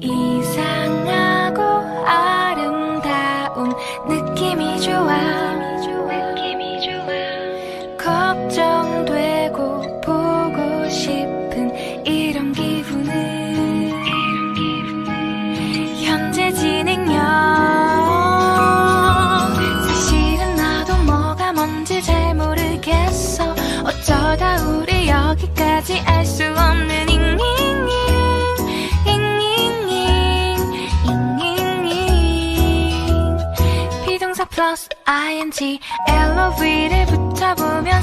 이상하고 아름다운 느낌이 좋아 우리 여기까지 알 수 없는 잉잉잉 잉잉잉 잉잉잉 비동사 플러스 ing LOV를 붙여보면